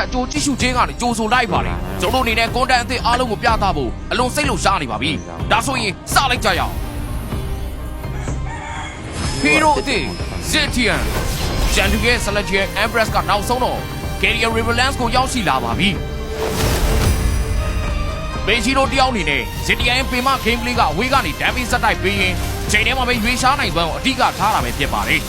အကျိုးကြည့်ရှုခြင်းကနေကြိုးဆိုလိုက်ပါတယ်ကျွန်တော်တို့အနေနဲ့ content အသစ်အားလုံးကိုပြသဖို့အလွန်စိတ်လှုပ်ရှားနေပါပြီဒါဆိုရင်စလိုက်ကြရအောင် Hero အသစ် Zetian ဂျန်တူရဲ့ Celestial Empress ကနောက်ဆုံးတော့ Carrier Rebalance ကိုရောက်ရှိလာပါပြီဘေချီတို့တယောက်အနေနဲ့ Zetian ရဲ့ပင်မ gameplay ကအဝေးကနေ damage စက်တိုက်ပေးရင်ချိန်ထဲမှာပဲရွေးရှားနိုင်သွမ်းကိုအဓိကထားတာပဲဖြစ်ပါတယ်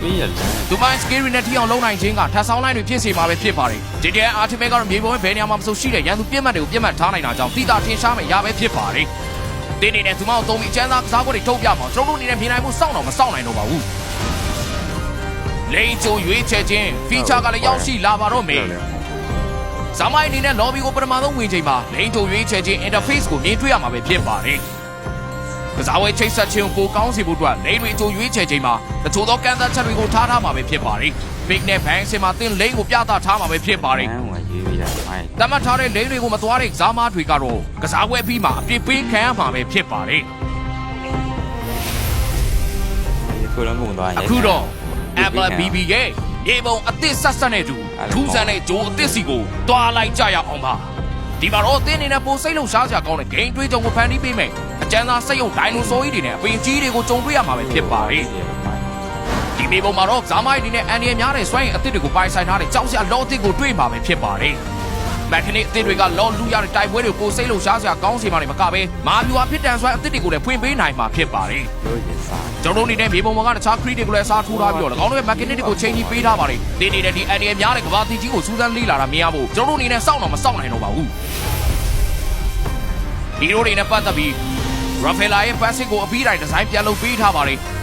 ပေးရလမ်းသူမိုင်း scary နဲ့ထိအောင်လုံးနိုင်ခြင်းကထပ်ဆောင်လိုက်တွေဖြစ်စေမှာပဲဖြစ်ပါတယ်။ JDN Ultimate ကတော့မြေပုံရဲ့ဘယ်နေရာမှာမဆိုရှိတဲ့ရန်သူပြစ်မှတ်တွေကိုပြစ်မှတ်ထားနိုင်တာကြောင့်တိတာထင်ရှားမယ်ရပဲဖြစ်ပါတယ်။တင်းနေတဲ့သူမအောင်သုံးပြီးအချမ်းသာကစားကွက်တွေထုတ်ပြမှာကျွန်တော်တို့အနေနဲ့မြင်နိုင်မှုစောင့်တော့မစောင့်နိုင်တော့ပါဘူး။လိန်ချိုရွေးချယ်ခြင်း feature ကလည်းရောက်ရှိလာပါတော့မယ်။ဇမိုင်းအနေနဲ့ lobby ကိုပထမဆုံးဝင်ချိန်မှာလိန်ချိုရွေးချယ်ခြင်း interface ကိုမြင်တွေ့ရမှာပဲဖြစ်ပါတယ်။ ကစားဝဲချိတ်ဆက်ခြင်းကိုပိုကောင်းစေဖို့အတွက်လိန်တွေချိုရွေးချယ်ခြင်းမှာတချို့သောကန့်သတ်ချက်တွေကိုထားထားမှာပဲဖြစ်ပါတယ်။ big နဲ့ bang စင်မှာသင်လိန်ကိုပြသထားမှာပဲဖြစ်ပါတယ်လမ်းကရေးရမိုင်း။တမတ်ထားတဲ့လိန်တွေကိုမသွားတဲ့ကစားမားတွေကတော့ကစားပွဲပြီးမှအပြစ်ပေးခံရမှာပဲဖြစ်ပါတယ်ဒီကိုလုံးကုန်သွား။အခုတော့ Apple BB ရဲ့ရေပုံအသစ်ဆက်ဆက်နဲ့တူထူးဆန်းတဲ့ဂျိုးအသစ်စီကိုတွားလိုက်ကြရအောင်ပါ။ ဒီမှာတော့အသင်းအနေနဲ့ပိုစိတ်လုံရှားစရာကောင်းတဲ့ဂိမ်းတွေးကြုံကိုဖန်တီးပေးမယ်။အကျဉ်းသားစိတ်ယုံဒိုင်နိုဆောကြီးတွေနဲ့အပင်ကြီးတွေကိုကြုံတွေ့ရမှာပဲဖြစ်ပါတယ်။ဒီမေပုံမှာတော့ဇာမိုင်းဒီနဲ့အန်ဒီရများတဲ့စွမ်းရည်အသစ်တွေကိုပိုင်ဆိုင်ထားတဲ့ကြောက်စရာလောအသစ်ကိုတွေ့မှာပဲဖြစ်ပါတယ်။ မက်ခနစ်အသစ်တွေကလောလူရတဲ့တိုက်ပွဲတွေကိုစိတ်လုံရှားစရာကောင်းစေမှလည်းမကပဲမာဗျူဟာဖြစ်တန်စွမ်းအသစ်တွေကိုလည်းဖွင့်ပေးနိုင်မှာဖြစ်ပါတယ်လို့ရင်စား။ကျွန်တော်တို့အနေနဲ့မေပုံပေါ်ကတခြားခရီးတွေကိုလည်းအစားထိုးထားပြီးတော့၎င်းတို့ရဲ့မက်ခနစ်တွေကိုချိန်ကြီးပေးထားပါတယ်။ဒီနေတဲ့ဒီအန်ဒီရများတဲ့ကဘာတီကြီးကိုစူးစမ်းလေ့လာတာမြင်ရဖို့ကျွန်တော်တို့အနေနဲ့စောင့်တော့မစောင့်နိုင်တော့ပါဘူး။ဒီလိုတွေနဲ့ပတ်သက်ပြီးရာဖဲလာရဲ့ passive ကိုအပြီးတိုင်းဒီဇိုင်းပြန်လုပ်ပေးထားပါတယ်။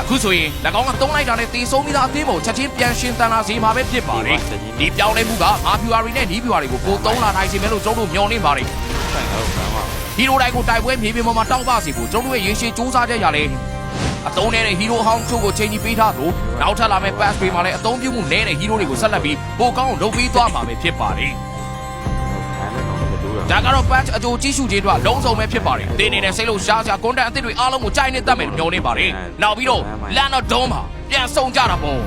အခုဆိုရင်၎င်းကတုံးလိုက်တာနဲ့တေဆုံးပြီးသားအသင်းပေါ်ချက်ချင်းပြန်ရှင်တန်လာစေမှာပဲဖြစ်ပါတယ်။ဒီပြောင်းလဲမှုကမာဖြူအာရီနဲ့နီးဖြူအာတွေကိုပိုသုံးလာနိုင်စေမယ်လို့ကျွန်တော်တို့မျှော်လင့်ပါတယ်ဆိုင်တော့ဘာမှ။ဟီးရိုတိုင်းကိုတိုက်ပွဲမြေပြင်ပေါ်မှာတောက်ပစီဖို့ကျွန်တော်တို့ရဲ့ရေရှည်စူးစမ်းချက်ရလဲအတုံးနေတဲ့ဟီးရိုဟောင်းချို့ကိုချိန်ကြီးပေးထားလို့နောက်ထပ်လာမယ့် pass တွေမှာလည်းအတုံးပြုမှုနည်းတဲ့ဟီးရိုတွေကိုဆက်လက်ပြီးပိုကောင်းအောင်လုပ်ပြီးသွားမှာပဲဖြစ်ပါတယ်ခံလည်းတော့မတူတော့။ ဒါကတော့ punch အကြိုကြီးရှုကြီးတို့ကလုံးစုံပဲဖြစ်ပါတယ်တင်းနေတဲ့စိတ်လို့ရှားစရာ content အသစ်တွေအားလုံးကိုကြိုက်နေတတ်မယ်မျှော်နေပါတယ်နောက်ပြီးတော့ land of dome မှာပြန်ဆုံကြတာပေါ့